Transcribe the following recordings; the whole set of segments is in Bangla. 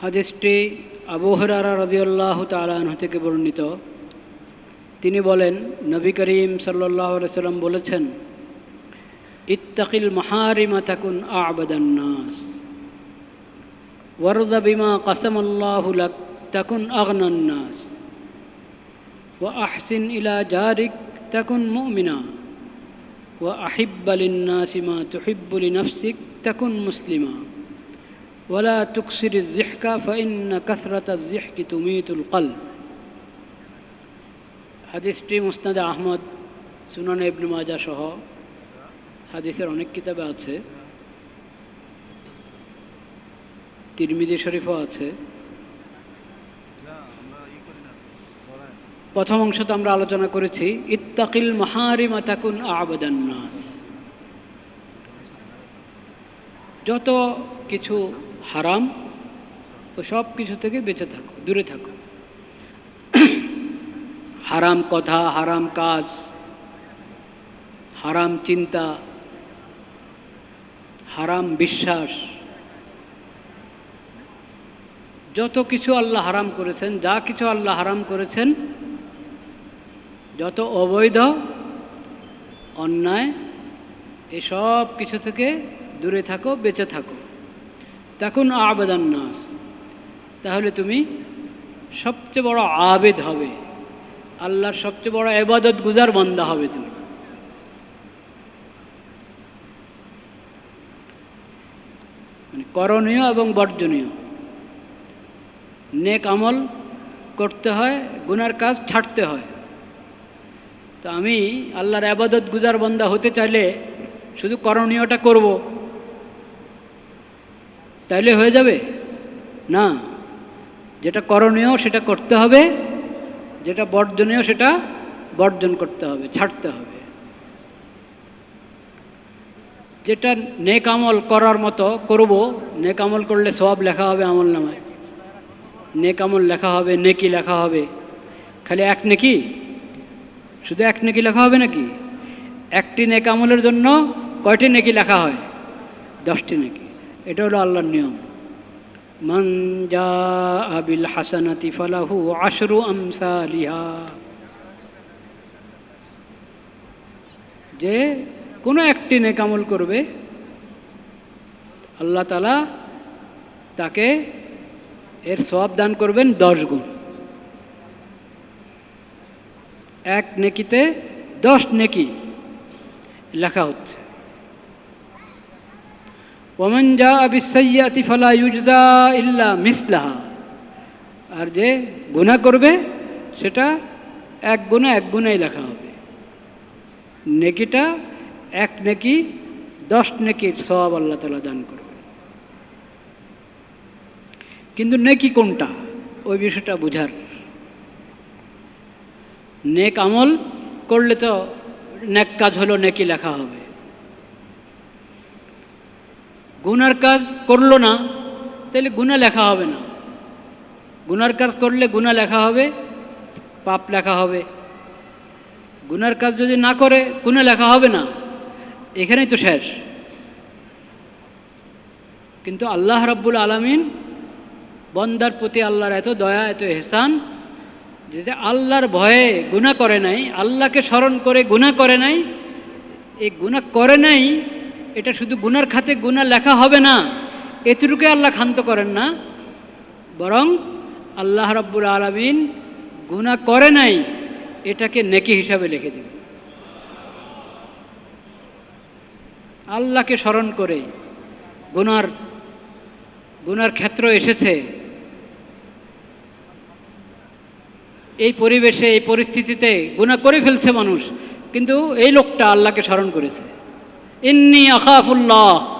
হাদিসটি আবু হরারা রদিউল্লাহ তালাহ থেকে বর্ণিত তিনি বলেন নবী করিম সাল্লাহ সাল্লাম বলেছেন ইত্তাকিল মাহারিমা তাকুন আবদান্নাস ওয়ারদা বিমা কাসামাল্লাহু লাক তাকুন আগনান্নাস ওয়া আহসিন ইলা জারিক তাকুন মুমিনা ওয়া আহিব্বা লিন্নাসি মা তুহিব্বু লিনাফসিক তাকুন মুসলিমা ওয়ালা তুকসির জিহকা ফাইন্না কাসরাতা জিহকি তুমিতুল কল হাদিসটি মুস্তাদ আহমদ, সুনান ইবনু মাজা সহ হাদিসের অনেক কিতাবে আছে। তিরমিজি শরীফও আছে। প্রথম অংশ তো আমরা আলোচনা করেছি, ইত্তাকিল মাহারিমা মাতাকুন আবদান্নাস যত কিছু হারাম, ও সব কিছু থেকে বেঁচে থাকো, দূরে থাকো। হারাম কথা, হারাম কাজ, হারাম চিন্তা, হারাম বিশ্বাস, যত কিছু আল্লাহ হারাম করেছেন, যা কিছু আল্লাহ হারাম করেছেন, যত অবৈধ, অন্যায়, এসব কিছু থেকে দূরে থাকো, বেঁচে থাকো। তখন আবেদান নাস। তাহলে তুমি সবচেয়ে বড় আবেদ হবে। আল্লাহর সবচেয়ে বড় এবাদত গুজার বন্দা হবে তুমি। মানে করণীয় এবং বর্জনীয়। নেক আমল করতে হয়, গুনার কাজ ছাড়তে হয়। তো আমি আল্লাহর আবাদত গুজার বন্দা হতে চাইলে শুধু করণীয়টা করব। তাইলে হয়ে যাবে? না। যেটা করণীয় সেটা করতে হবে, যেটা বর্জনীয় সেটা বর্জন করতে হবে, ছাড়তে হবে। যেটা নেক আমল করার মতো করব, নেক আমল করলে সব লেখা হবে আমল নামায়। নেক আমল লেখা হবে, নেকি লেখা হবে। খালি এক নেকি? শুধু এক নেকি লেখা হবে নাকি? একটি নেক আমলের জন্য কয়টি নেকি লেখা হয়? দশটি নেকি। এটা হলো আল্লাহর নিয়ম। যা আবিল হাসানাতি ফালাহু আশরু আমসা লিহা যে কোনো একটি নেকামল করবে, আল্লাহ তালা তাকে এর সব দান করবেন দশ গুণ। এক নেকিতে দশ নেকি লেখা হচ্ছে। ওমন যা বিসৈয়াতি ফলা ইউজা ইল্লা মিসলাহা আর যে গুণা করবে, সেটা এক গুণে এক গুণাই লেখা হবে। নেকিটা এক নেকি, দশ নেকির সব আল্লাহ তালা দান করবে কিন্তু নেকি কোনটা? ওই বিষয়টা বুঝার। নেক আমল করলে তো নেক কাজ হলো, নেকি লেখা হবে। গুনার কাজ করল না, তাহলে গুণা লেখা হবে না। গুনার কাজ করলে গুণা লেখা হবে, পাপ লেখা হবে। গুনার কাজ যদি না করে গুণা লেখা হবে না। এখানেই তো শেষ। কিন্তু আল্লাহ রাব্বুল আলমিন বন্দার প্রতি আল্লাহর এত দয়া, এত এহসান যে আল্লাহর ভয়ে গুণা করে নাই, আল্লাহকে স্মরণ করে গুণা করে নাই, এই গুণা করে নাই এটা শুধু গুনার খাতে গুনা লেখা হবে না এতটুকু আল্লাহ ক্ষান্ত করেন না। বরং আল্লাহ রব্বুল আলমিন গুণা করে নাই, এটাকে নেকি হিসাবে লিখে দেবে আল্লাহকে স্মরণ করে গুনার গুনার ক্ষেত্র এসেছে। এই পরিবেশে, এই পরিস্থিতিতে গুণা করে ফেলছে মানুষ, কিন্তু এই লোকটা আল্লাহকে স্মরণ করেছে। ইন্নি আখাফুল্লাহ।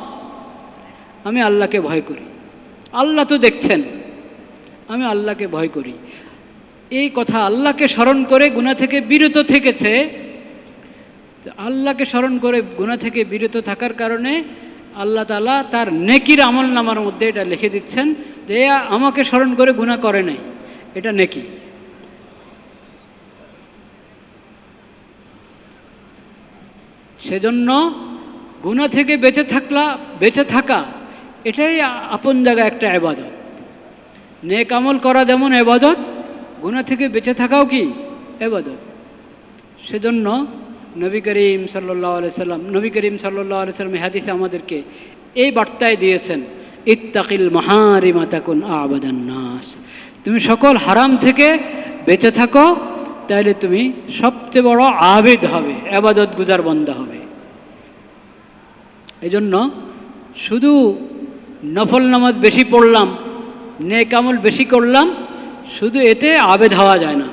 আমি আল্লাহকে ভয় করি। আল্লাহ তো দেখছেন। আমি আল্লাহকে ভয় করি। এই কথা আল্লাহকে স্মরণ করে গুণা থেকে বিরত থেকেছে। আল্লাহকে স্মরণ করে গুণা থেকে বিরত থাকার কারণে আল্লাহ তালা তার নেকির আমল নামার মধ্যে এটা লিখে দিচ্ছেন যে আমাকে স্মরণ করে গুণা করে নাই। এটা নেকি। সেজন্য গুণা থেকে বেঁচে থাকলা, বেঁচে থাকা, এটাই আপন জায়গা একটা আবাদত। নেক আমল করা যেমন এবাদত গুণা থেকে বেঁচে থাকাও কি এবাদত সেজন্য নবী করিম সাল্লাহ সাল্লাম, নবী করিম সাল্লাহ সাল্লাম হাদিসে আমাদেরকে এই বার্তায় দিয়েছেন, ইত্তাকিল মাহারিমা তাকুন আবাদান নাস। তুমি সকল হারাম থেকে বেঁচে থাকো তাহলে তুমি সবচেয়ে বড় আবেদ হবে, আবাদত গুজার বন্ধ হবে। এই জন্য শুধু নফল নামাজ বেশি পড়লাম, নেক আমল বেশি করলাম, শুধু এতে আবেদ হওয়া যায় না।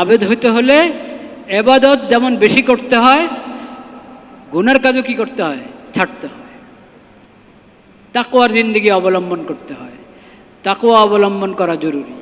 আবেদ হইতে হলে এবাদত যেমন বেশি করতে হয়, গুনার কাজও কি করতে হয়? ছাড়তে হয়। তাকুয়ার জিন্দগি অবলম্বন করতে হয়। তাকুয়া অবলম্বন করা জরুরি।